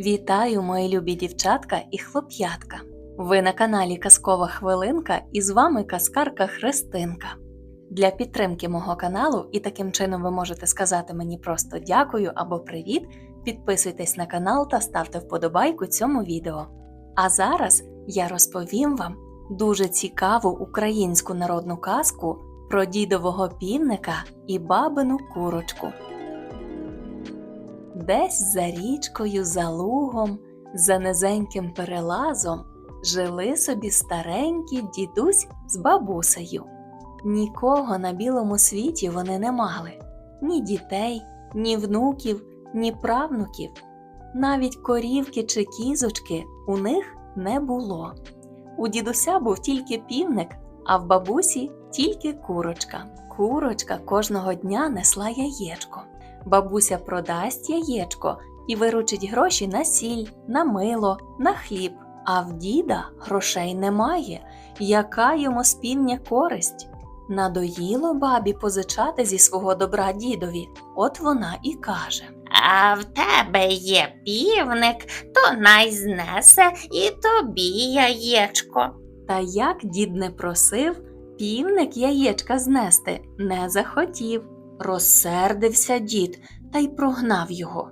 Вітаю, мої любі дівчатка і хлоп'ятка. Ви на каналі Казкова Хвилинка і з вами казкарка Христинка. Для підтримки мого каналу і таким чином ви можете сказати мені просто дякую або привіт. Підписуйтесь на канал та ставте вподобайку цьому відео. А зараз я розповім вам дуже цікаву українську народну казку про дідового півника і бабину курочку. Десь за річкою, за лугом, за низеньким перелазом жили собі старенькі дідусь з бабусею. Нікого на білому світі вони не мали ні дітей, ні внуків, ні правнуків. Навіть корівки чи кізочки у них не було. У дідуся був тільки півник, а в бабусі тільки курочка. Курочка кожного дня несла яєчко. Бабуся продасть яєчко і виручить гроші на сіль, на мило, на хліб. А в діда грошей немає. Яка йому спільня користь? Надоїло бабі позичати зі свого добра дідові. От вона і каже. А в тебе є півник, то най знесе і тобі яєчко. Та як дід не просив, півник яєчка знести не захотів. Розсердився дід та й прогнав його.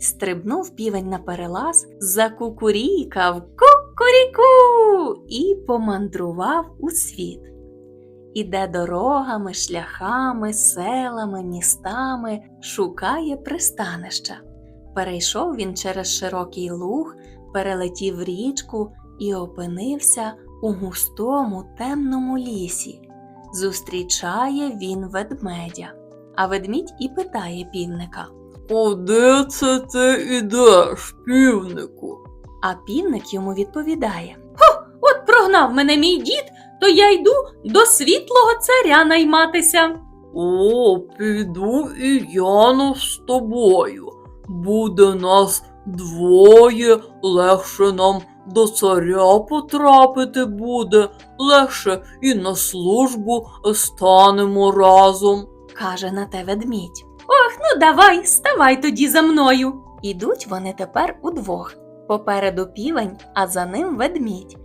Стрибнув півень на перелаз, закукурікав кукуріку і помандрував у світ. Іде дорогами, шляхами, селами, містами, шукає пристанища. Перейшов він через широкий луг, перелетів річку і опинився у густому темному лісі. Зустрічає він ведмедя, а ведмідь і питає півника. Куди це ти ідеш, півнику? А півник йому відповідає: Хо, от прогнав мене мій дід, то я йду до світлого царя найматися. О, піду і Яну з тобою. Буде нас двоє, легше нам до царя потрапити буде, легше і на службу станемо разом. Каже на те ведмідь. Ох, ну давай, ставай тоді за мною. Ідуть вони тепер удвох. Попереду півень, а за ним ведмідь.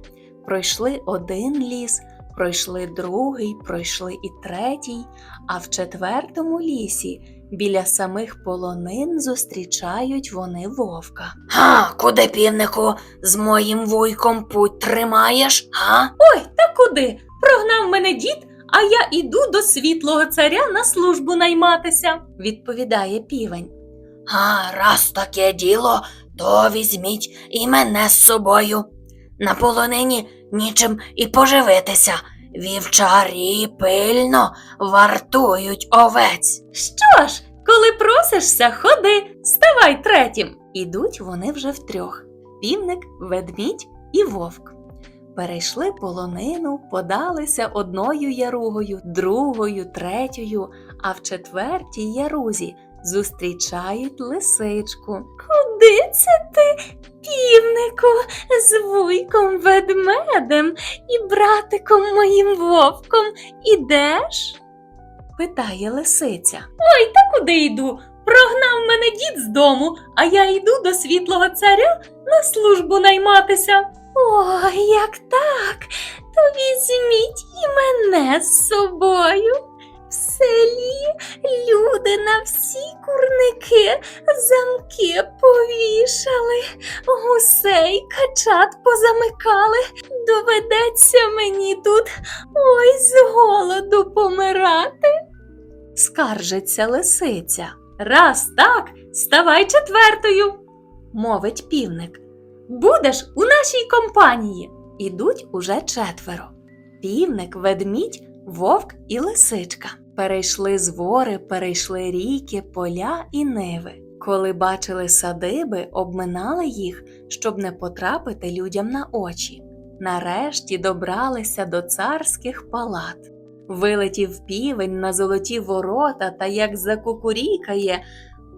Пройшли один ліс, пройшли другий, пройшли і третій, а в четвертому лісі біля самих полонин зустрічають вони вовка. Га, куди півнику з моїм вуйком путь тримаєш, га? Ой, та куди? Прогнав мене дід, а я іду до світлого царя на службу найматися, відповідає півень. А раз таке діло, то візьміть і мене з собою. На полонині нічим і поживитися. Вівчарі пильно вартують овець. Що ж, коли просишся, ходи, ставай третім. Ідуть вони вже втрьох: півник, ведмідь і вовк. Перейшли полонину, подалися одною яругою, другою, третьою, а в четвертій ярузі зустрічають лисичку. Куди це ти, півнику, з вуйком ведмедем і братиком моїм вовком ідеш? питає лисиця. Ой, та куди йду? Прогнав мене дід з дому, а я йду до світлого царя на службу найматися. Ой, як так, то візьміть і мене з собою. В селі люди на всі курники замки повішали, гусей качат позамикали. Доведеться мені тут ой з голоду помирати. Скаржиться лисиця. Раз так, ставай четвертою, мовить півник. Будеш у нашій компанії. Ідуть уже четверо. Півник, ведмідь, вовк і лисичка. Перейшли звори, перейшли ріки, поля і ниви. Коли бачили садиби, обминали їх, щоб не потрапити людям на очі. Нарешті добралися до царських палат. Вилетів півень на золоті ворота та як закукурікає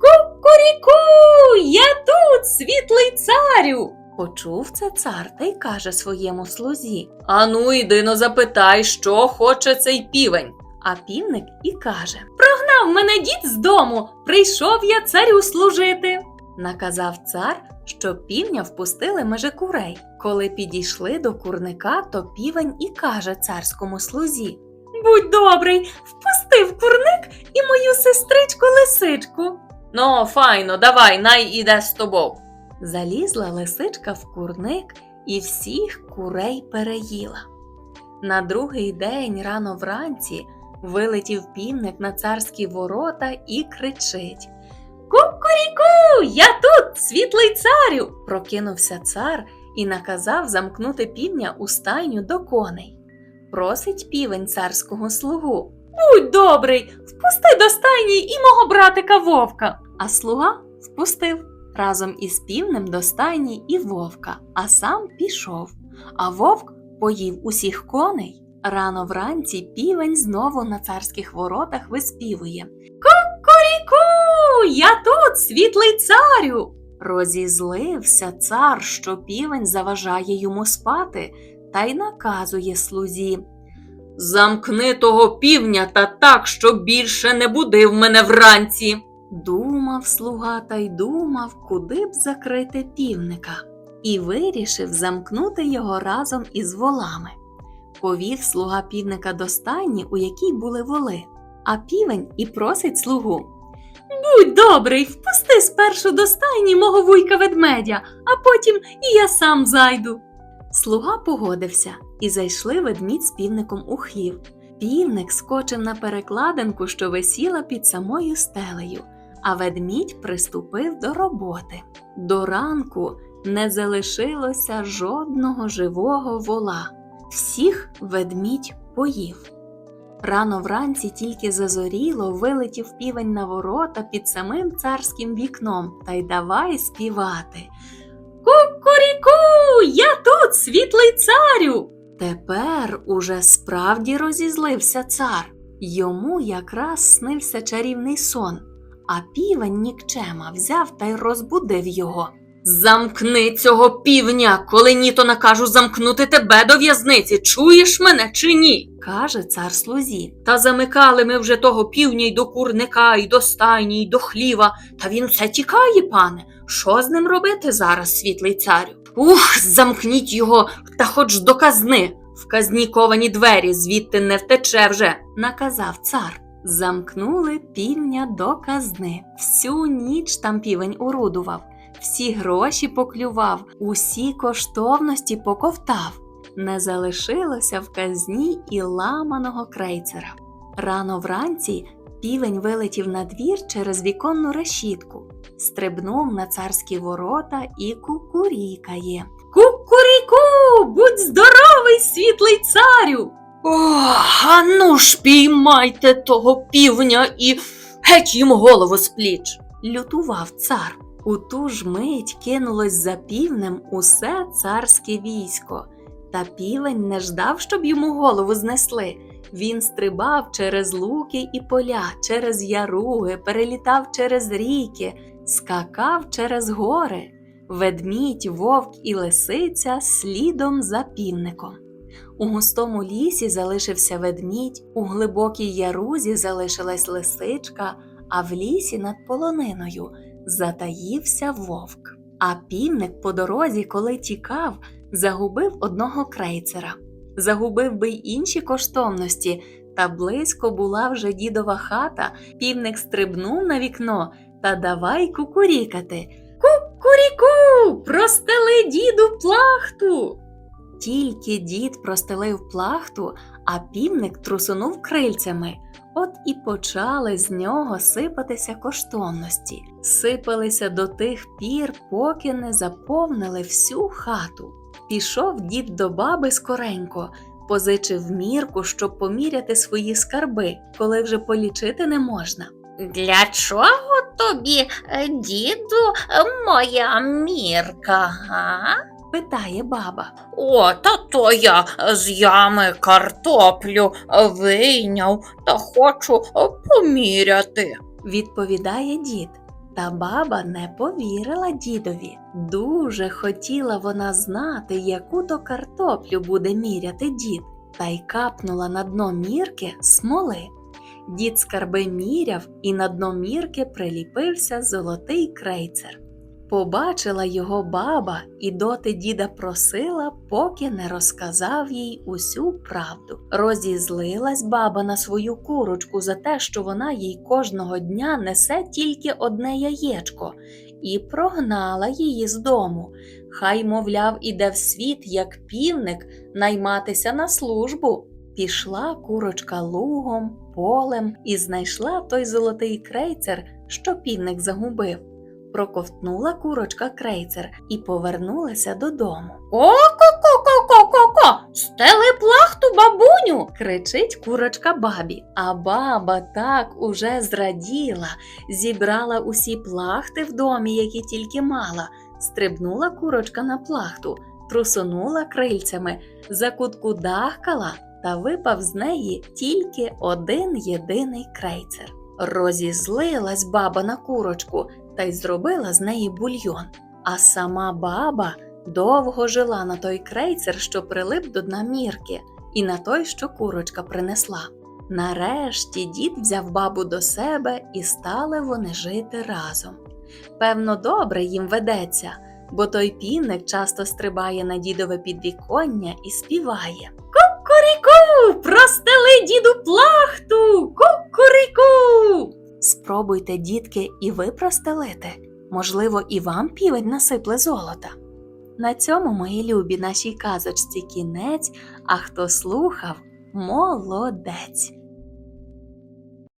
Кукуріку, я тут, світлий царю. Почув це цар та й каже своєму слузі. Ану, йди но запитай, що хоче цей півень. А півник і каже: Прогнав мене дід з дому, прийшов я царю служити. Наказав цар, щоб півня впустили межи курей. Коли підійшли до курника, то півень і каже царському слузі: Будь добрий, впусти в курник і мою сестричку лисичку. Ну, файно, давай, най іде з тобою. Залізла лисичка в курник і всіх курей переїла. На другий день рано вранці вилетів півник на царські ворота і кричить: Кукуріку, я тут, світлий царю! Прокинувся цар і наказав замкнути півня у стайню до коней. Просить півень царського слугу. Будь добрий, впусти до стайні і мого братика вовка. А слуга впустив разом із півнем до стайні і вовка, а сам пішов. А вовк поїв усіх коней. Рано вранці півень знову на царських воротах виспівує. Кукуріку, я тут, світлий царю. Розізлився цар, що півень заважає йому спати, та й наказує слузі. Замкни того півня та так, щоб більше не будив мене вранці. Думав слуга та й думав, куди б закрити півника, і вирішив замкнути його разом із волами. Повів слуга півника до стайні, у якій були воли, а півень і просить слугу. Будь добрий, впусти спершу до стайні мого вуйка ведмедя, а потім і я сам зайду. Слуга погодився, і зайшли ведмідь з півником у хлів. Півник скочив на перекладинку, що висіла під самою стелею, а ведмідь приступив до роботи. До ранку не залишилося жодного живого вола. Всіх ведмідь поїв. Рано вранці тільки зазоріло, вилетів півень на ворота під самим царським вікном та й давай співати. Кукуріку, я тут, світлий царю. Тепер уже справді розізлився цар. Йому якраз снився чарівний сон, а півень нікчема взяв та й розбудив його. Замкни цього півня, коли ні, то накажу замкнути тебе до в'язниці. Чуєш мене чи ні? каже цар слузі. Та замикали ми вже того півня й до курника, й до стайні, й до хліва. Та він все тікає, пане. Що з ним робити зараз, світлий царю? Ух, замкніть його, та хоч до казни. В казні ковані двері, звідти не втече вже, наказав цар. Замкнули півня до казни. Всю ніч там півень орудував всі гроші поклював, усі коштовності поковтав. Не залишилося в казні і ламаного крейцера. Рано вранці півень вилетів на двір через віконну решітку, стрибнув на царські ворота і кукурікає. Кукуріку, будь здоровий, світлий царю! Ох, а ну ж піймайте того півня і геть йому голову з пліч, лютував цар. У ту ж мить кинулось за півнем усе царське військо, та півень не ждав, щоб йому голову знесли. Він стрибав через луки і поля, через яруги, перелітав через ріки, скакав через гори. Ведмідь, вовк і лисиця слідом за півником. У густому лісі залишився ведмідь, у глибокій ярузі залишилась лисичка, а в лісі над полониною затаївся вовк. А півник по дорозі, коли тікав, загубив одного крейцера, загубив би й інші коштовності, та близько була вже дідова хата, півник стрибнув на вікно та давай кукурікати. Кукуріку, простели діду плахту. Тільки дід простелив плахту, а півник трусунув крильцями. От і почали з нього сипатися коштовності, сипалися до тих пір, поки не заповнили всю хату. Пішов дід до баби скоренько, позичив мірку, щоб поміряти свої скарби, коли вже полічити не можна. Для чого тобі, е, діду, моя мірка, га? Питає баба. О, та то я з ями картоплю вийняв та хочу е, поміряти. відповідає дід. Та баба не повірила дідові. Дуже хотіла вона знати, яку то картоплю буде міряти дід, та й капнула на дно мірки смоли. Дід скарби міряв, і на дно мірки приліпився золотий крейцер. Побачила його баба і доти діда просила, поки не розказав їй усю правду. Розізлилась баба на свою курочку за те, що вона їй кожного дня несе тільки одне яєчко, і прогнала її з дому. Хай, мовляв, іде в світ, як півник, найматися на службу. Пішла курочка лугом, полем і знайшла той золотий крейцер, що півник загубив. Проковтнула курочка крейцер і повернулася додому. Ко-ко-ко-ко-ко-ко! Стели плахту, бабуню! Кричить курочка бабі, а баба так уже зраділа, зібрала усі плахти в домі, які тільки мала, стрибнула курочка на плахту, трусонула крильцями, закуткудахкала та випав з неї тільки один єдиний крейцер. Розізлилась баба на курочку та й зробила з неї бульйон. А сама баба довго жила на той крейцер, що прилип до дна мірки, і на той, що курочка принесла. Нарешті дід взяв бабу до себе і стали вони жити разом. Певно, добре їм ведеться, бо той півник часто стрибає на дідове підвіконня і співає. Кукуріку, простели діду плахту! Кукуріку! Спробуйте, дітки, і ви простелите. Можливо, і вам півень насипле золота. На цьому, мої любі, нашій казочці кінець, а хто слухав, молодець.